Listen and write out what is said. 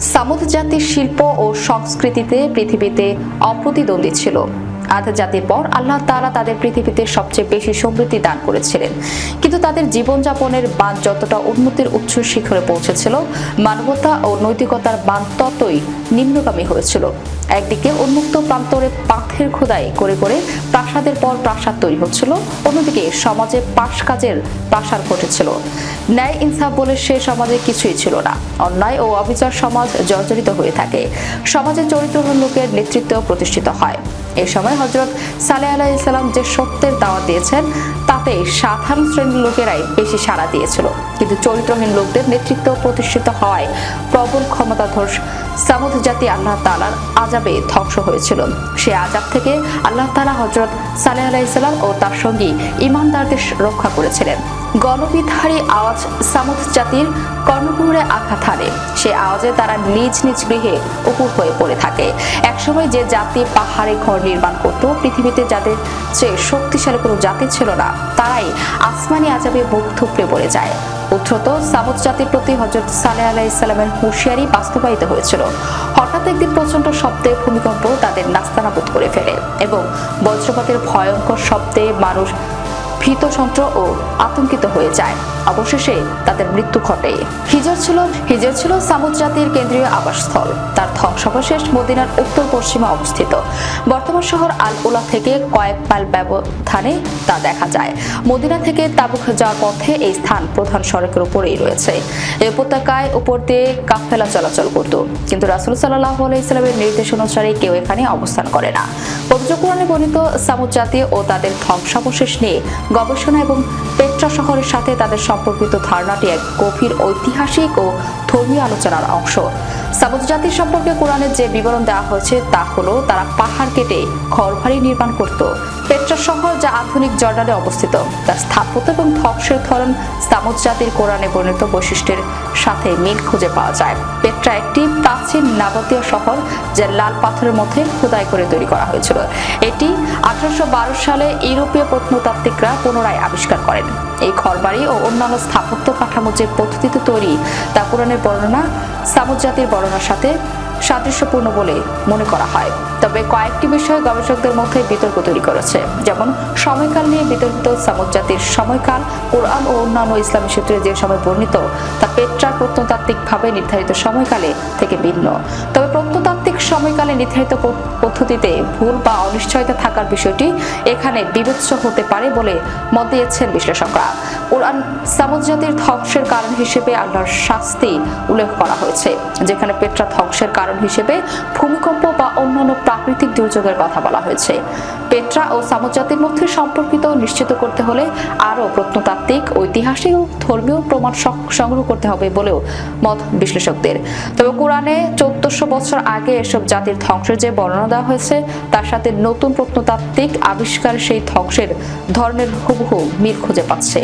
সামুদ জাতির শিল্প ও সংস্কৃতিতে পৃথিবীতে অপ্রতিদ্বন্দ্বী ছিল। আধ জাতির পর আল্লাহ তাআলা তাদের পৃথিবীতে সবচেয়ে বেশি সমৃদ্ধি দান করেছিলেন। কিন্তু তাদের জীবনযাপনের বান যতটা উন্নতির উচ্চ শিখরে পৌঁছেছিল, মানবতা ও নৈতিকতার বান ততই নিম্নগামী হয়েছিল। একদিকে উন্মুক্ত প্রান্তরে পাথের খোদাই করে করে প্রাসাদের পর প্রাসাদ তৈরি হচ্ছিল, অন্যদিকে সমাজে পাশ কাজের প্রাসার ঘটেছিল। ন্যায় ইনসাফ বলে সে সমাজে কিছুই ছিল না। অন্যায় ও অবিচার সমাজ জর্জরিত হয়ে থাকে। সমাজে চরিত্রহীন লোকের নেতৃত্ব প্রতিষ্ঠিত হয়। এ সময় হজরত সালেহ আলাহ ইসলাম যে সত্যের দাওয়াত দিয়েছেন, তাতে সাধারণ শ্রেণির লোকেরাই বেশি সাড়া দিয়েছিল। কিন্তু চরিত্রহীন লোকদের নেতৃত্ব প্রতিষ্ঠিত হওয়ায় প্রবল ক্ষমতাধর সামুদ জাতি আল্লাহ তালার আজাবে ধ্বংস হয়েছিল। সে আজাব থেকে আল্লাহ তালা হজরত সালেহ আলাহ ইসলাম ও তার সঙ্গী ইমানদারদের রক্ষা করেছিলেন। গণবিধারী আওয়াজ সামুদ জাতির কর্ণকুহরে আঘাত হানে। সে আওয়াজে তারা নিজ নিজ গৃহে উপুর হয়ে পড়ে থাকে। একসময় যে জাতি পাহাড়ে ঘর নির্মাণ করত, পৃথিবীতে যাদের চেয়ে শক্তিশালী কোনো জাতি ছিল না, তারাই আসমানি আজাবে মুখ থুপড়ে পড়ে যায়। উদ্ধত সামুদ জাতির প্রতি হজরত সালেহ আলাহ ইসলামের হুঁশিয়ারি বাস্তবায়িত হয়েছিল। হঠাৎ একদিন প্রচণ্ড শব্দে ভূমিকম্প তাদের নাস্তানাবুদ করে ফেলে এবং বজ্রপাতের ভয়ঙ্কর শব্দে মানুষ ভীতসন্ত্র ও আতঙ্কিত হয়ে যায়। অবশেষে তাদের মৃত্যু ঘটে। হিজর ছিল হিজর ছিল সামুদ জাতির কেন্দ্রীয় আবাসস্থল। তার ধ্বংসাবশেষ মদিনার উত্তর পশ্চিমে অবস্থিত। বর্তমান শহর আল উলা থেকে কয়েক মাইল ব্যবধানে তা দেখা যায়। মদিনা থেকে তাবুক যাওয়ার পথে এই স্থান প্রধান সড়কের উপরেই রয়েছে। এই উপত্যকায় উপর দিয়ে কাফেলা চলাচল করত। কিন্তু রাসুল সাল্লাহ ইসলামের নির্দেশ অনুসারে কেউ এখানে অবস্থান করে না। পবিত্র কোরআনে বর্ণিত সামুদ জাতি ও তাদের ধ্বংসাবশেষ নিয়ে গবেষণা এবং পেট্রা শহরের সাথে তাদের সম্পর্কিত ধারণাটি এক গভীর ঐতিহাসিক ও ধর্মীয় আলোচনার অংশ। সামুদ জাতির সম্পর্কে কোরআনের যে বিবরণ দেওয়া হয়েছে তা হলো, তারা পাহাড় কেটে ঘরবাড়ি নির্মাণ করত। পেট্রা শহর যা আধুনিক জর্ডানে অবস্থিত, তার স্থাপত্য এবং ধ্বংসের ধরন সামুদ জাতির কোরআনে বর্ণিত বৈশিষ্ট্যের সাথে মিল খুঁজে পাওয়া যায়। পেট্রা একটি প্রাচীন নাবতীয় শহর, যা লাল পাথরের মধ্যে খোদাই করে তৈরি করা হয়েছিল। এটি আঠারোশো বারো সালে ইউরোপীয় প্রত্নতাত্ত্বিকরা পুনরায় আবিষ্কার করেন। এই ঘরবাড়ি ও অন্যান্য স্থাপত্য কাঠামো যে পদ্ধতিতে তৈরি, তা পুরাণের বর্ণনা সামুজাতির বর্ণনার সাথে সাদৃশ্যপূর্ণ বলে মনে করা হয়। তবে কয়েকটি বিষয়ে গবেষকদের মধ্যে বিতর্ক তৈরি করেছে। যেমন, সময়কাল নিয়ে বিতর্কিত সামুদ জাতির সময়কাল, কোরআন ও অন্যান্য ইসলামী সূত্রে যে সময় বর্ণিত, তা পেট্রার প্রত্নতাত্ত্বিকভাবে নির্ধারিত সময়কালে থেকে ভিন্ন। তবে প্রত্নতাত্ত্বিক সময়কালে নির্ধারিত পদ্ধতিতে ভুল বা অনিশ্চয়তা থাকার বিষয়টি এখানে বিবেচ্য হতে পারে বলে মত দিয়েছেন বিশ্লেষকরা। কোরআন সামুদ জাতির ধ্বংসের কারণ হিসেবে আল্লাহর শাস্তি উল্লেখ করা হয়েছে, যেখানে পেট্রা ধ্বংসের কারণ হিসেবে ভূমিকম্প বা অন্যান্য প্রাকৃতিক দুর্যোগের কথা বলা হয়েছে। পেট্রা ও সামুদ জাতির মধ্যে সম্পর্কিত নিশ্চিত করতে হলে আরও প্রত্নতাত্ত্বিক, ঐতিহাসিক ও ধর্মীয় প্রমাণ সংগ্রহ করতে হবে বলেও মত বিশ্লেষকদের। তবে কোরআনে চোদ্দশো বছর আগে এসব জাতির ধ্বংসের যে বর্ণনা দেওয়া হয়েছে, তার সাথে নতুন প্রত্নতাত্ত্বিক আবিষ্কার সেই ধ্বংসের ধরনের হুবহু মিল খুঁজে পাচ্ছে।